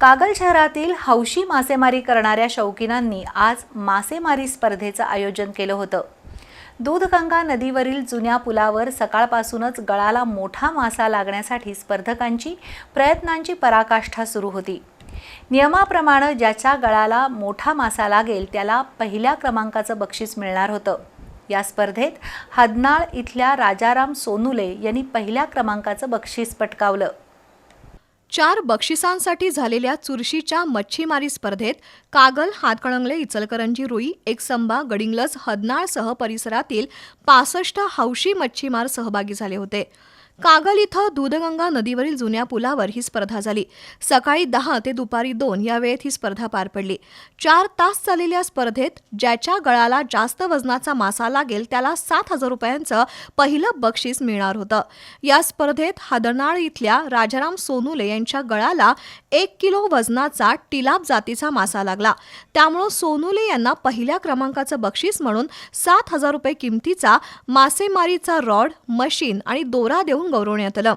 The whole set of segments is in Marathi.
कागल शहरातील हौशी मासेमारी करणाऱ्या शौकीनांनी आज मासेमारी स्पर्धेचं आयोजन केलं होतं. दूधगंगा नदीवरील जुन्या पुलावर सकाळपासूनच गळाला मोठा मासा लागण्यासाठी स्पर्धकांची प्रयत्नांची पराकाष्ठा सुरू होती. नियमाप्रमाणे ज्याच्या गळाला मोठा मासा लागेल त्याला पहिल्या क्रमांकाचं बक्षीस मिळणार होतं. या स्पर्धेत हदनाळ इथल्या राजाराम सोनुले यांनी पहिल्या क्रमांकाचं बक्षीस पटकावलं. चार बक्षिसांसाठी झालेल्या चुरशीच्या मच्छीमारी स्पर्धेत कागल हातकणंगले इचलकरंजी रुई एकसंबा गडिंग्लज हदनाळसह परिसरातील पासष्ट हौशी मच्छीमार सहभागी झाले होते. कागल इथं दूधगंगा नदीवरील जुन्या पुलावर ही स्पर्धा झाली. सकाळी दहा ते दुपारी दोन या वेळेत ही स्पर्धा पार पडली. चार तास चाललेल्या स्पर्धेत ज्याच्या गळाला जास्त वजनाचा मासा लागेल त्याला सात हजार रुपयांचं पहिलं बक्षीस मिळणार होतं. या स्पर्धेत हदनाळ इथल्या राजाराम सोनुले यांच्या गळाला एक किलो वजनाचा टिलाप जातीचा मासा लागला. त्यामुळं सोनुले यांना पहिल्या क्रमांकाचं बक्षीस म्हणून सात हजार रुपये किमतीचा मासेमारीचा रॉड मशीन आणि दोरा देऊन गौरवण्यात आलं.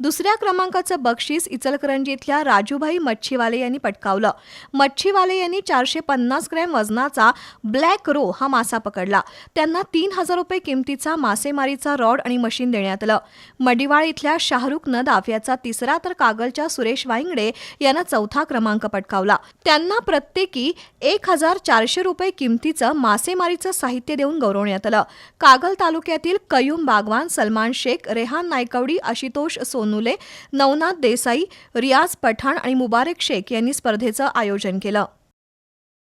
दुसऱ्या क्रमांकाचं बक्षीस इचलकरंजी इथल्या राजूभाई मच्छीवाले यांनी पटकावलं. मच्छीवाले यांनी चारशे पन्नास ग्रॅम वजनाचा ब्लॅक रो हा मासा पकडला. त्यांना तीन हजार रुपये किमतीचा मासेमारीचा रॉड आणि मशीन देण्यात आलं. मडिवाळ इथल्या शाहरुख नदाफ याचा तिसरा तर कागलच्या सुरेश वाईंगडे यानं चौथा क्रमांक पटकावला. त्यांना प्रत्येकी एक हजार चारशे रुपये किमतीचं मासेमारीचं साहित्य देऊन गौरवण्यात आलं. कागल तालुक्यातील कयूम बागवान सलमान शेख रेहान नायकवडी आशुतोष सोनुले नवनाथ देसाई रियाज पठाण आणि मुबारक शेख यांनी स्पर्धेचं आयोजन केलं.